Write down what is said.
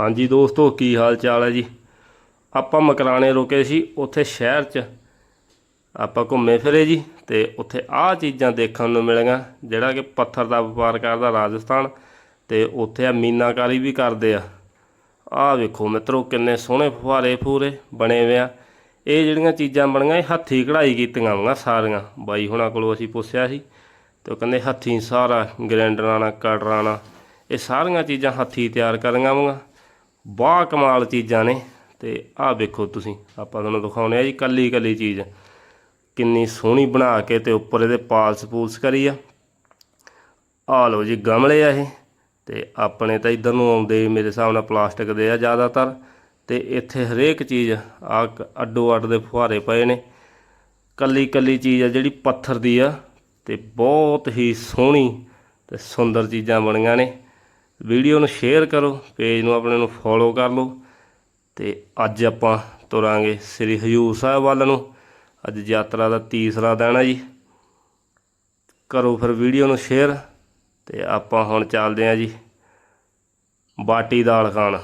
ਹਾਂਜੀ ਦੋਸਤੋ, ਕੀ ਹਾਲ ਚਾਲ ਹੈ ਜੀ? ਆਪਾਂ ਮਕਰਾਣੇ ਰੁਕੇ ਸੀ, ਉੱਥੇ ਸ਼ਹਿਰ 'ਚ। ਆਪਾਂ ਘੁੰਮੇ ਫਿਰੇ ਜੀ ਤੇ ਉੱਥੇ ਆਹ ਚੀਜ਼ਾਂ ਦੇਖਣ ਨੂੰ ਮਿਲੀਆਂ, ਜਿਹੜਾ ਕਿ ਪੱਥਰ ਦਾ ਵਪਾਰ ਕਰਦਾ ਰਾਜਸਥਾਨ ਤੇ ਉੱਥੇ ਆ ਮੀਨਾਕਾਰੀ ਵੀ ਕਰਦੇ ਆ। ਆਹ ਵੇਖੋ ਮਿੱਤਰੋ, ਕਿੰਨੇ ਸੋਹਣੇ ਫੁਹਾਰੇ ਫੂਰੇ ਬਣੇ ਹੋਏ ਆ। ਇਹ ਜਿਹੜੀਆਂ ਚੀਜ਼ਾਂ ਬਣੀਆਂ, ਇਹ ਹੱਥੀਂ ਕਢਾਈ ਕੀਤੀਆਂ ਹੋਈਆਂ ਸਾਰੀਆਂ। ਬਾਈ ਹੁਣਾਂ ਕੋਲੋਂ ਅਸੀਂ ਪੁੱਛਿਆ ਸੀ ਤੇ ਉਹ ਕਹਿੰਦੇ ਹੱਥੀਂ ਸਾਰਾ ਗ੍ਰੈਂਡਰਾਂ ਨਾਲ, ਕਟਰਾਂ ਨਾਲ, ਇਹ ਸਾਰੀਆਂ ਚੀਜ਼ਾਂ ਹੱਥੀਂ ਤਿਆਰ ਕਰੀਆਂ ਹੋਈਆਂ। ਬਾਹ ਕਮਾਲ ਚੀਜ਼ਾਂ ਨੇ ਤੇ ਆਹ ਵੇਖੋ ਤੁਸੀਂ, ਆਪਾਂ ਤੁਹਾਨੂੰ ਦਿਖਾਉਣੇ ਆ ਜੀ ਕੱਲੀ ਕੱਲੀ ਚੀਜ਼। ਕਿੰਨੀ ਸੋਹਣੀ ਬਣਾ ਕੇ ਤੇ ਉੱਪਰ ਇਹਦੇ ਪਾਲਸ ਪੂਲਸ ਕਰੀ ਆ। ਆ ਲਓ ਜੀ ਗਮਲੇ ਆ ਇਹ, ਤੇ ਆਪਣੇ ਤਾਂ ਇਧਰ ਨੂੰ ਆਉਂਦੇ ਮੇਰੇ ਹਿਸਾਬ ਨਾਲ ਪਲਾਸਟਿਕ ਦੇ ਆ ਜ਼ਿਆਦਾਤਰ। ਤੇ ਇੱਥੇ ਹਰੇਕ ਚੀਜ਼ ਆ ਅੱਡੋ ਅੱਡ ਦੇ ਫੁਹਾਰੇ ਪਏ ਨੇ। ਕੱਲੀ ਕੱਲੀ ਚੀਜ਼ ਆ ਜਿਹੜੀ ਪੱਥਰ ਦੀ ਆ, ਤੇ ਬਹੁਤ ਹੀ ਸੋਹਣੀ ਤੇ ਸੁੰਦਰ ਚੀਜ਼ਾਂ ਬਣੀਆਂ ਨੇ। ਵੀਡੀਓ ਨੂੰ ਸ਼ੇਅਰ ਕਰੋ, ਪੇਜ ਨੂੰ ਆਪਣੇ ਨੂੰ ਫੋਲੋ ਕਰ ਲਓ। ਤੇ ਅੱਜ ਆਪਾਂ ਤੁਰਾਂਗੇ ਸ੍ਰੀ ਹਜੂਰ ਸਾਹਿਬ ਵੱਲ ਨੂੰ। ਅੱਜ ਯਾਤਰਾ ਦਾ ਤੀਸਰਾ ਦਿਨ ਹੈ ਜੀ। ਕਰੋ ਫਿਰ ਵੀਡੀਓ ਨੂੰ ਸ਼ੇਅਰ। ਤੇ ਆਪਾਂ ਹੁਣ ਚੱਲਦੇ ਹਾਂ ਜੀ, ਬਾਟੀ ਦਾਲ ਖਾਣ।